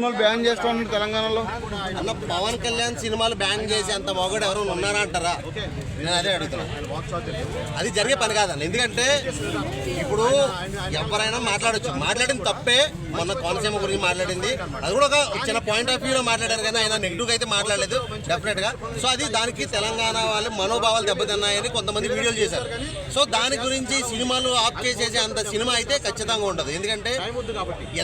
సినిమాలు బ్యాన్ చేస్తా తెలంగాణలో? అన్న పవన్ కళ్యాణ్ సినిమాలు బ్యాన్ చేసి అంత మొగడు ఎవరు ఉన్నారా అంటారా? నేను అదే అడుగుతున్నా. అది జరిగే పని కాదన్న. ఎందుకంటే ఇప్పుడు ఎవరైనా మాట్లాడచ్చు. మాట్లాడింది తప్పే మొన్న కోనసీమ గురించి మాట్లాడింది. అది కూడా ఒక చిన్న పాయింట్ ఆఫ్ వ్యూలో మాట్లాడారు కానీ ఆయన నెగిటివ్ అయితే మాట్లాడలేదు డెఫినెట్గా. సో అది దానికి తెలంగాణ వాళ్ళు మనోభావాలు దెబ్బతిన్నాయని కొంతమంది వీడియోలు చేశారు. సో దాని గురించి సినిమాలు ఆఫ్ చేసేసే అంత సినిమా అయితే ఖచ్చితంగా ఉండదు. ఎందుకంటే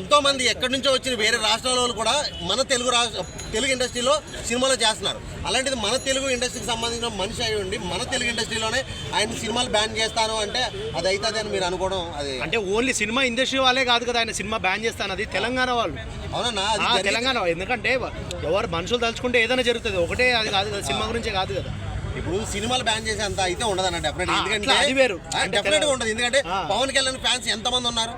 ఎంతో మంది ఎక్కడి నుంచో వచ్చిన వేరే రాష్ట్రాల్లో వాళ్ళు కూడా మన తెలుగు రాష్ట్ర తెలుగు ఇండస్ట్రీలో సినిమాలు చేస్తున్నారు. అలాంటిది మన తెలుగు ఇండస్ట్రీకి సంబంధించిన మనిషి అయి ఉండి మన తెలుగు ఇండస్ట్రీలోనే ఆయన సినిమాలు బ్యాన్ చేస్తాను అంటే అది అవుతుంది అని మీరు అనుకోవడం అది అంటే ఓన్లీ సినిమా ఇండస్ట్రీ వాళ్ళే కాదు కదా ఆయన సినిమా బ్యాన్ చేస్తాను అది తెలంగాణ వాళ్ళు. అవునన్నా జరిగి- తెలంగాణ. ఎందుకంటే ఎవరు మనుషులు తలుచుకుంటే ఏదైనా జరుగుతుంది. ఒకటే అది కాదు కదా సినిమా గురించే కాదు కదా. ఇప్పుడు సినిమాలు బ్యాన్ చేసే అంత అయితే ఉండదన్న డెఫినెట్ ఆ, ఎందుకంటే డెఫినెట్గా ఉండదు ఎందుకంటే. పవన్ కళ్యాణ్ ఫ్యాన్స్ ఎంతమంది ఉన్నారు?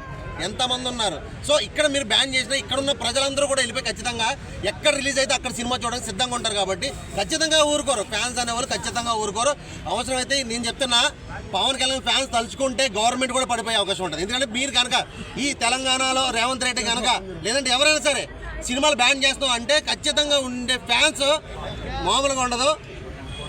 ఎంతమంది ఉన్నారు? సో ఇక్కడ మీరు బ్యాన్ చేసినా ఇక్కడ ఉన్న ప్రజలందరూ కూడా వెళ్ళిపోయి ఖచ్చితంగా ఎక్కడ రిలీజ్ అయితే అక్కడ సినిమా చూడడానికి సిద్ధంగా ఉంటారు కాబట్టి ఖచ్చితంగా ఊరుకోరు. ఫ్యాన్స్ అనేవాళ్ళు ఖచ్చితంగా ఊరుకోరు. అవసరమైతే నేను చెప్తున్నా పవన్ కళ్యాణ్ ఫ్యాన్స్ తలుచుకుంటే గవర్నమెంట్ కూడా పడిపోయే అవకాశం ఉంటుంది. ఎందుకంటే మీరు కనుక ఈ తెలంగాణలో రేవంత్ రెడ్డి కనుక లేదంటే ఎవరైనా సరే సినిమాలు బ్యాన్ చేస్తాం అంటే ఖచ్చితంగా ఉండే ఫ్యాన్స్ మామూలుగా ఉండదు.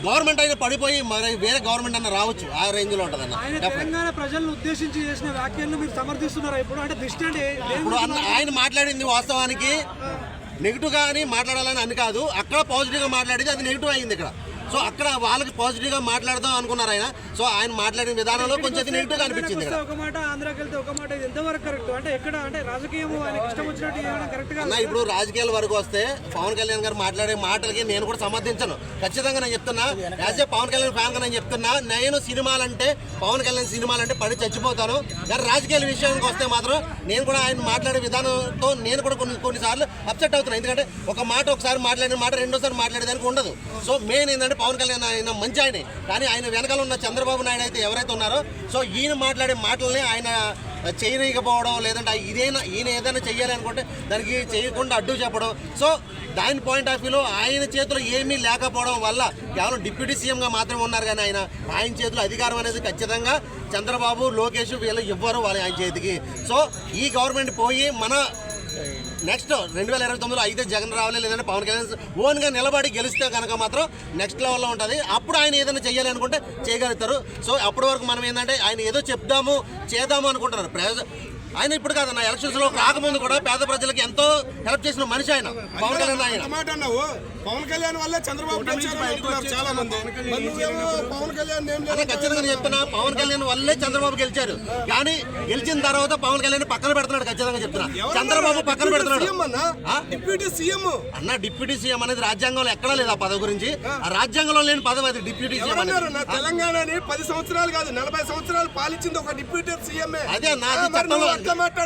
గవర్నమెంట్ అయినా పడిపోయి మరి వేరే గవర్నమెంట్ అన్న రావచ్చు. ఆ రేంజ్లో ఉంటుంది ఆయన తెలంగాణ ప్రజలను ఉద్దేశించి చేసిన వ్యాఖ్యలను మీరు సమర్థిస్తున్నారా ఇప్పుడు? అంటే దృష్టి అంటే దేని ఇప్పుడు ఆయన మాట్లాడింది వాస్తవానికి నెగిటివ్గా అని మాట్లాడాలని అని కాదు. అక్కడ పాజిటివ్గా మాట్లాడింది అది నెగిటివ్ అయింది ఇక్కడ. సో అక్కడ వాళ్ళకి పాజిటివ్గా మాట్లాడదాం అనుకున్నారు ఆయన. సో ఆయన మాట్లాడిన విధానంలో కొంచెం నెగిటివ్గా అనిపించింది ఒక మాట ఆంధ్రాకి వెళ్తే ఒక మాట ఇది ఎంతవరకు కరెక్ట్? అంటే ఎక్కడ? అంటే రాజకీయం ఇష్టం వచ్చినట్టు కరెక్ట్ అన్న ఇప్పుడు రాజకీయాల వరకు వస్తే పవన్ కళ్యాణ్ గారు మాట్లాడే మాటలకి నేను కూడా సమర్థించను. ఖచ్చితంగా నేను చెప్తున్నా యాజ్ ఏ పవన్ కళ్యాణ్ ఫ్యాన్గా నేను చెప్తున్నా నేను సినిమాలంటే పవన్ కళ్యాణ్ సినిమాలంటే పడి చచ్చిపోతాను. కానీ రాజకీయాల విషయానికి వస్తే మాత్రం నేను కూడా ఆయన మాట్లాడే విధానంతో నేను కూడా కొన్ని కొన్నిసార్లు అప్సెట్ అవుతున్నాను ఎందుకంటే ఒక మాట ఒకసారి మాట్లాడిన మాట రెండోసారి మాట్లాడేదానికి ఉండదు. సో మెయిన్ ఏంటంటే పవన్ కళ్యాణ్ ఆయన మంచి ఆయనే. కానీ ఆయన వెనకాల ఉన్న చంద్రబాబు నాయుడు అయితే ఎవరైతే ఉన్నారో సో ఈయన మాట్లాడే మాటల్ని ఆయన చేయనీయకపోవడం లేదంటే ఇదేనా ఈయన ఏదైనా చేయాలనుకుంటే అనుకుంటే దానికి చేయకుండా అడ్డు చెప్పడం. సో దాని పాయింట్ ఆఫ్ వ్యూలో ఆయన చేతిలో ఏమీ లేకపోవడం వల్ల కేవలం డిప్యూటీ సీఎంగా మాత్రమే ఉన్నారు కానీ ఆయన. ఆయన చేతిలో అధికారం అనేది ఖచ్చితంగా చంద్రబాబు లోకేష్ వీళ్ళు ఇవ్వరు వాళ్ళ ఆయన చేతికి. సో ఈ గవర్నమెంట్ పోయి మన నెక్స్ట్ రెండు వేల ఇరవై తొమ్మిదిలో అయితే జగన్ రావాలి లేదంటే పవన్ కళ్యాణ్ ఓన్గా నిలబడి గెలిస్తే కనుక మాత్రం నెక్స్ట్ లెవెల్లో ఉంటుంది. అప్పుడు ఆయన ఏదైనా చేయాలి అనుకుంటే చేయగలుగుతారు. సో అప్పటి వరకు మనం ఏంటంటే ఆయన ఏదో చెప్దాము చేద్దాము అనుకుంటున్నారు. ప్రజ ఆయన ఇప్పుడు కాదన్న ఎలక్షన్స్లో రాకముందు కూడా పేద ప్రజలకు ఎంతో హెల్ప్ చేసిన మనిషి ఆయన పవన్ కళ్యాణ్ ఆయన. అన్నావు. పవన్ కళ్యాణ్ వల్ల చంద్రబాబు చాలా మంది. పవన్ కళ్యాణ్ ఖచ్చితంగా నేను చెప్తున్నా పవన్ కళ్యాణ్ వల్లే చంద్రబాబు గెలిచారు కానీ గెలిచిన తర్వాత పవన్ కళ్యాణ్ పక్కన పెడుతున్నాడు ఖచ్చితంగా చెప్తున్నా. చంద్రబాబు పక్కన పెడుతున్నాడు. సీఎం అన్న? ఆ? Deputy CM? అన్న డిప్యూటీ సీఎం అనేది రాజ్యాంగంలో ఎక్కడా లేదు ఆ పదవి గురించి. ఆ. రాజ్యాంగంలో లేని పదవి అది డిప్యూటీ సీఎం నా తెలంగాణని పది సంవత్సరాలు కాదు నలభై సంవత్సరాలు పాలించింది ఒక డిప్యూటీ సీఎం అదే నాది చట్టంలో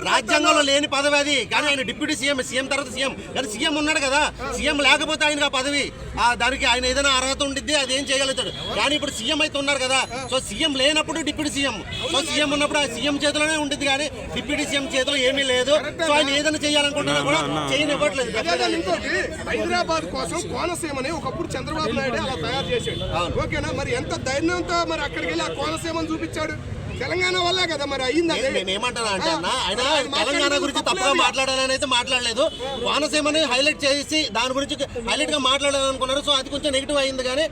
రాజ్యాంగంలో లేని పదవి అది. కానీ ఆయన డిప్యూటీ సీఎం సీఎం తర్వాత సీఎం. కానీ సీఎం ఉన్నాడు కదా. సీఎం లేకపోతే ఆయనకి ఆ పదవి. ఆ దానికి ఆయన ఏదైనా అర్హత ఉండిద్ది అది ఏం చేయగలుగుతాడు. కానీ ఇప్పుడు సీఎం అయితే ఉన్నారు కదా. సో సీఎం లేనప్పుడు డిప్యూటీ సీఎం. సో సీఎం ఉన్నప్పుడు ఆ సీఎం చేతిలోనే ఉంటుంది కానీ డిప్యూటీ సీఎం చేతిలో ఏమీ లేదు. సో ఆయన ఏదైనా చేయాలనుకుంటున్నా కూడా చేయనివ్వట్లేదు. హైదరాబాద్ కోసం కోనసీమని ఒకప్పుడు చంద్రబాబు నాయుడు అలా తయారు చేశాడు. ఓకేనా? మరి ఎంత ధైర్యంతో మరి అక్కడికి వెళ్ళి ఆ కోనసీమని చూపించాడు? తెలంగాణ వల్లే కదా మరి అయ్యింది నేను ఏమంటాను అంటే అన్న ఆయన ఆయన తెలంగాణ గురించి. తప్పుగా మాట్లాడాలని అయితే మాట్లాడలేదు. కోనసీమని హైలైట్ చేసి దాని గురించి హైలైట్గా మాట్లాడాలనుకున్నారు. సో అది కొంచెం నెగిటివ్ అయింది కానీ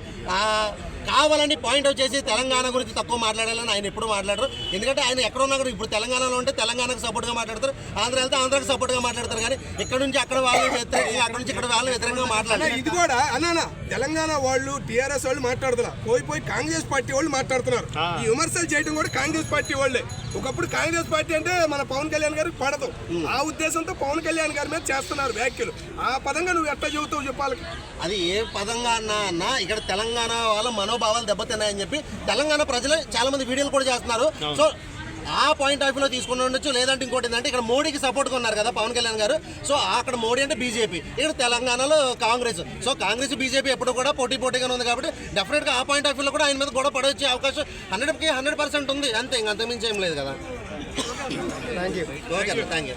కావాలని పాయింట్ అవుట్ చేసి తెలంగాణ గురించి తక్కువ మాట్లాడాలని ఆయన ఎప్పుడు మాట్లాడరు. ఎందుకంటే ఆయన ఎక్కడ ఉన్నా కూడా ఇప్పుడు తెలంగాణలో ఉంటే తెలంగాణకు సపోర్ట్గా మాట్లాడతారు. ఆంధ్ర వెళ్తే ఆంధ్రాకి సపోర్ట్గా మాట్లాడతారు. కానీ ఇక్కడ నుంచి అక్కడ వాళ్ళు వ్యతిరేకంగా అక్కడ నుంచి ఇక్కడ వాళ్ళు వ్యతిరేకంగా మాట్లాడారు. ఇది కూడా అన్నా తెలంగాణ వాళ్ళు టిఆర్ఎస్ వాళ్ళు మాట్లాడుతున్నారు. పోయి పోయి కాంగ్రెస్ పార్టీ వాళ్ళు మాట్లాడుతున్నారు. ఈ విమర్శలు చేయడం కూడా కాంగ్రెస్ పార్టీ వాళ్ళే. ఒకప్పుడు కాంగ్రెస్ పార్టీ అంటే మన పవన్ కళ్యాణ్ గారికి పడదు. ఆ ఉద్దేశంతో పవన్ కళ్యాణ్ గారి మీద చేస్తున్నారు వ్యాఖ్యలు. ఆ పదంగా నువ్వు ఎట్లా చెబుతావు చెప్పాలి? అది ఏ పదంగా అన్నా అన్న ఇక్కడ తెలంగాణ వాళ్ళ మనోభావాలు దెబ్బతిన్నాయని చెప్పి తెలంగాణ ప్రజలు చాలా మంది వీడియోలు కూడా చేస్తున్నారు. సో ఆ పాయింట్ ఆఫ్ వ్యూలో తీసుకుని ఉండొచ్చు. లేదంటే ఇంకోటి ఏంటంటే ఇక్కడ మోడీకి సపోర్ట్గా ఉన్నారు కదా పవన్ కళ్యాణ్ గారు. సో అక్కడ మోడీ అంటే బీజేపీ ఇక్కడ తెలంగాణలో కాంగ్రెస్. సో కాంగ్రెస్ బీజేపీ ఎప్పుడు కూడా పోటీ పోటీగానే ఉంది కాబట్టి డెఫినెట్గా ఆ పాయింట్ ఆఫ్ వ్యూలో కూడా ఆయన మీద గొడవ పడవచ్చే అవకాశం హండ్రెడ్కి హండ్రెడ్ పర్సెంట్ ఉంది. అంతే ఇంక అంతకుమించి ఏం లేదు కదా. Okay thank you